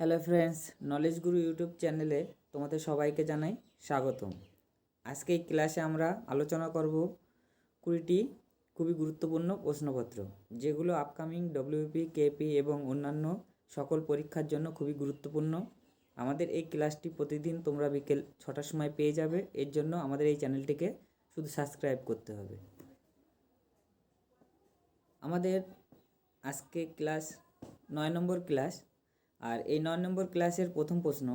Hello friends, knowledge guru YouTube চ্যানেলে তোমাদের সবাইকে জানাই স্বাগতম। আজকে এই ক্লাসে আমরা আলোচনা করব কুড়িটি খুবই গুরুত্বপূর্ণ প্রশ্নপত্র, যেগুলো আপকামিং ডব্লিউপি কেপি এবং অন্যান্য সকল পরীক্ষার জন্য খুবই গুরুত্বপূর্ণ। আমাদের এই ক্লাসটি প্রতিদিন তোমরা বিকেল ছটার সময় পেয়ে যাবে, এর জন্য আমাদের এই চ্যানেলটিকে শুধু সাবস্ক্রাইব করতে হবে। আমাদের আজকে ক্লাস নয় নম্বর ক্লাস আর এই নয় নম্বর ক্লাসের প্রথম প্রশ্ন,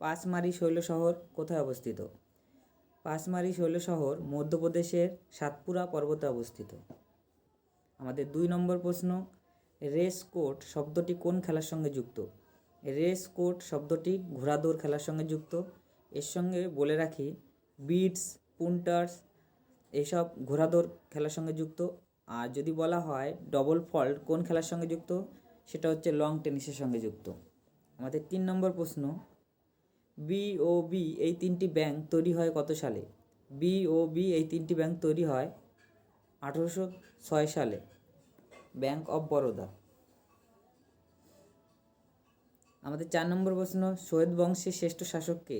পাঁচমারি শৈল শহর কোথায় অবস্থিত? পাঁচমারি শৈল শহর মধ্যপ্রদেশের সাতপুরা পর্বতে অবস্থিত। আমাদের দুই নম্বর প্রশ্ন, রেস কোর্ট শব্দটি কোন খেলার সঙ্গে যুক্ত? রেস কোর্ট শব্দটি ঘোড়াদৌড় খেলার সঙ্গে যুক্ত। এর সঙ্গে বলে রাখি, বিটস, পুন্টার্স এসব ঘোড়াদৌড় খেলার সঙ্গে যুক্ত। আর যদি বলা হয়, ডবল ফল্ট কোন খেলার সঙ্গে যুক্ত? সেটা হচ্ছে লং টেনিসের সঙ্গে যুক্ত। আমাদের তিন নম্বর প্রশ্ন বি ও বি এই তিনটি ব্যাংক তৈরি হয় কত সালে? বি ও বি এই তিনটি ব্যাংক তৈরি হয় আঠেরোশো ছয় সালে। ব্যাংক অফ বরোদা আমাদের চার নম্বর প্রশ্ন, সৈয়দ বংশের শ্রেষ্ঠ শাসক কে?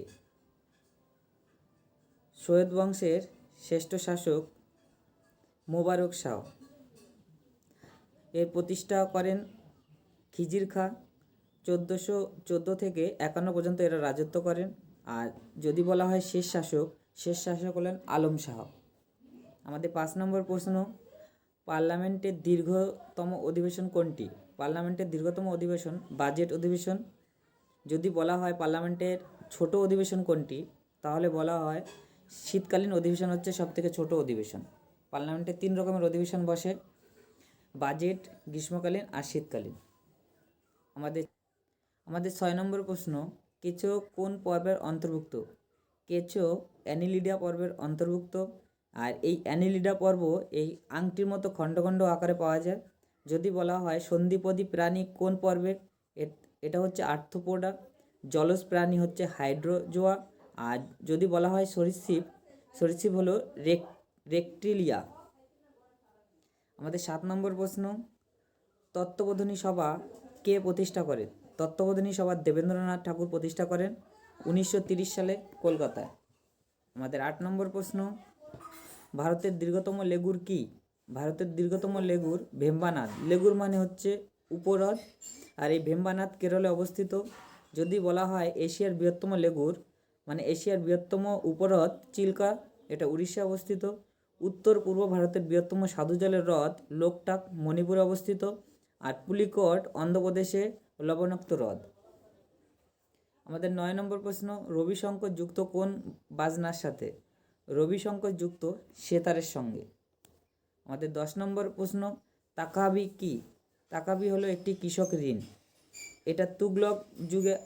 সৈয়দ বংশের শ্রেষ্ঠ শাসক মোবারক শাহ। এর প্রতিষ্ঠা করেন খিজির খা। চোদ্দোশো, চোদ্দ থেকে একান্ন পর্যন্ত এরা রাজত্ব করেন। আর যদি বলা হয় শেষ শাসক শেষ শাসক হলেন আলম শাহ। আমাদের পাঁচ নম্বর প্রশ্ন, পার্লামেন্টের দীর্ঘতম অধিবেশন কোনটি? পার্লামেন্টের দীর্ঘতম অধিবেশন, বাজেট অধিবেশন। যদি বলা হয় পার্লামেন্টের ছোট অধিবেশন কোনটি, তাহলে বলা হয় শীতকালীন অধিবেশন হচ্ছে সবথেকে ছোট অধিবেশন। পার্লামেন্টে তিন রকমের অধিবেশন বসে, বাজেট, গ্রীষ্মকালীন আর শীতকালীন। আমাদের আমাদের ছয় নম্বর প্রশ্ন, কেঁচো কোন পর্বের অন্তর্ভুক্ত? কেঁচো অ্যানিলিডা পর্বের অন্তর্ভুক্ত। আর এই অ্যানিলিডা পর্ব এই আংটির মতো খণ্ড খণ্ড আকারে পাওয়া যায়। যদি বলা হয় সন্ধিপদী প্রাণী কোন পর্বের এটা হচ্ছে আর্থোপোডা জলজ প্রাণী হচ্ছে হাইড্রোজোয়া। আর যদি বলা হয় সরীসৃপ সরীসৃপ হলো রেক রেকট্রিলিয়া আমাদের সাত নম্বর প্রশ্ন, তত্ত্ববোধনী সভা কে প্রতিষ্ঠা করেন তত্ত্ববোধনী সভা দেবেন্দ্রনাথ ঠাকুর প্রতিষ্ঠা করেন উনিশশো সালে কলকাতায়। আমাদের আট নম্বর প্রশ্ন, ভারতের দীর্ঘতম লেগুর কি? ভারতের দীর্ঘতম লেগুর ভেম্বানাথ। লেগুর মানে হচ্ছে উপহ্রদ আর এই ভেম্বানাথ কেরলে অবস্থিত। যদি বলা হয় এশিয়ার বৃহত্তম লেগুর মানে এশিয়ার বৃহত্তম উপহ্রদ চিল্কা, এটা উড়িষ্যা অবস্থিত। উত্তর পূর্ব ভারতের বৃহত্তম সাধু জলের হ্রদ লোকটাক মণিপুরে অবস্থিত। আর পুলিকট অন্ধ্রপ্রদেশে লবণাক্ত হ্রদ। আমাদের নয় নম্বর প্রশ্ন রবি শঙ্কর যুক্ত কোন বাজনার সাথে? রবি শঙ্কর যুক্ত সেতারের সঙ্গে। আমাদের দশ নম্বর প্রশ্ন, তাকাবি কি? তাকাবি হলো একটি কৃষক ঋণ। এটা তুগলক যুগে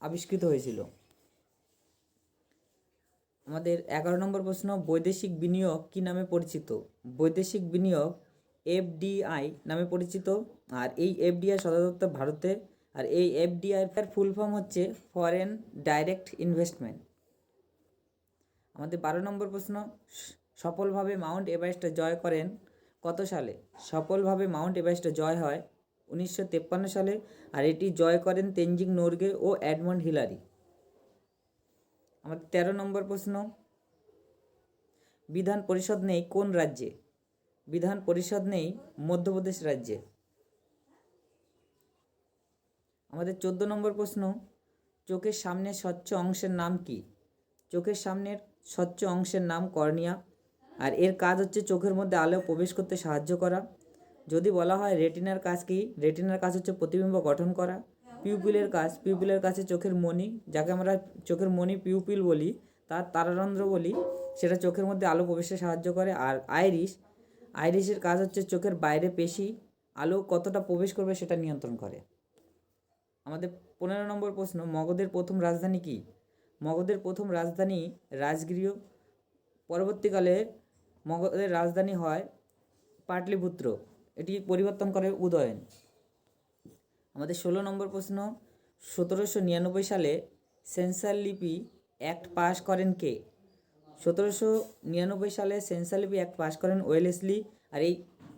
আবিষ্কৃত হয়েছিল। আমাদের এগারো নম্বর প্রশ্ন, বৈদেশিক বিনিয়োগ কি নামে পরিচিত? বৈদেশিক বিনিয়োগ এফডিআই নামে পরিচিত। আর এই এফডিআই সদর দপ্তর ভারতে। আর এই এফডিআই এর ফুল ফর্ম হচ্ছে ফরেন ডাইরেক্ট ইনভেস্টমেন্ট আমাদের বারো নম্বর প্রশ্ন, সফলভাবে মাউন্ট এভারেস্ট জয় করেন কত সালে? সফলভাবে মাউন্ট এভারেস্ট জয় হয় উনিশশো সালে, আর এটি জয় করেন তেনজিং নোরগে ও অ্যাডমন্ড হিলারি। আমাদের তেরো নম্বর প্রশ্ন, বিধান পরিষদ নেই কোন রাজ্যে? বিধান পরিষদ নেই মধ্যপ্রদেশ রাজ্যে। আমাদের চোদ্দ নম্বর প্রশ্ন, চোখের সামনের স্বচ্ছ অংশের নাম কি? চোখের সামনের স্বচ্ছ অংশের নাম কর্নিয়া। আর এর কাজ হচ্ছে চোখের মধ্যে আলো প্রবেশ করতে সাহায্য করা। যদি বলা হয় রেটিনার কাজ কি, রেটিনার কাজ হচ্ছে প্রতিবিম্ব গঠন করা। পিউপিলের কাজ, পিউপিলের কাছে চোখের মণি, যাকে আমরা চোখের মণি পিউপিল বলি, তার তারারন্ধ্র বলি, সেটা চোখের মধ্যে আলো প্রবেশে সাহায্য করে। আর আইরিশ আইরিশের কাজ হচ্ছে চোখের বাইরে পেশি, আলো কতটা প্রবেশ করবে সেটা নিয়ন্ত্রণ করে। আমাদের পনেরো নম্বর প্রশ্ন, মগধের প্রথম রাজধানী কি? মগধের প্রথম রাজধানী রাজগৃহ, পরবর্তীকালে মগধের রাজধানী হয় পাটলিপুত্র। এটি পরিবর্তন করে উদয়ন। আমাদের ষোলো নম্বর প্রশ্ন, সতেরোশো নিরানব্বই সালে সেন্সার লিপি অ্যাক্ট পাস করেন কে? সতেরোশো নিরানব্বই সালে সেন্সার লিপি অ্যাক্ট পাস করেন ওয়েলেসলি আর এই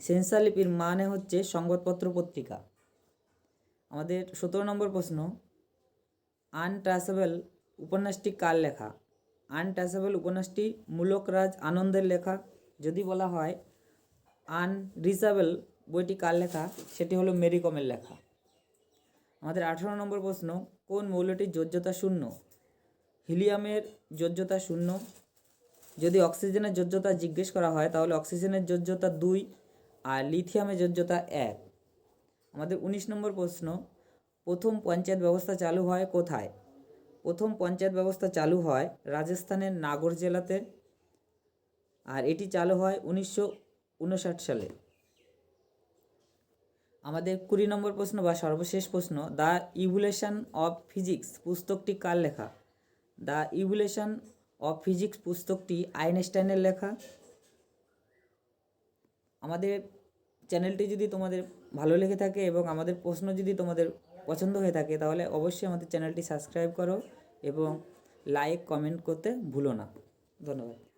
সেন্সার লিপির মানে হচ্ছে সংবাদপত্র পত্রিকা। আমাদের সতেরো নম্বর প্রশ্ন, আনট্রাসেবল উপন্যাসটি কার লেখা? আনট্রাসেবল উপন্যাসটি মূলকরাজ আনন্দের লেখা। যদি বলা হয় আনরিচাবেল বইটি কার লেখা? সেটি হলো মেরি কমের লেখা। আমাদের আঠেরো নম্বর প্রশ্ন, কোন মৌলটির যোজ্যতা শূন্য? হিলিয়ামের যোজ্যতা শূন্য যদি অক্সিজেনের যোজ্যতা জিজ্ঞেস করা হয়, তাহলে অক্সিজেনের যোজ্যতা দুই আর লিথিয়ামের যোজ্যতা এক। আমাদের উনিশ নম্বর প্রশ্ন, প্রথম পঞ্চায়েত ব্যবস্থা চালু হয় কোথায়? প্রথম পঞ্চায়েত ব্যবস্থা চালু হয় রাজস্থানের নাগর জেলাতে, আর এটি চালু হয় উনিশশো উনষাট সালে। আমাদের কুড়ি নম্বর প্রশ্ন বা সর্বশেষ প্রশ্ন, দ্য ইভুলেশন অফ ফিজিক্স, পুস্তকটি কার লেখা? দ্য ইভুলেশন অফ ফিজিক্স পুস্তকটি আইনস্টাইনের লেখা। আমাদের চ্যানেলটি যদি তোমাদের ভালো লেগে থাকে এবং আমাদের প্রশ্ন যদি তোমাদের পছন্দ হয়ে থাকে, তাহলে অবশ্যই আমাদের চ্যানেলটি সাবস্ক্রাইব করো এবং লাইক, কমেন্ট করতে ভুলো না। ধন্যবাদ।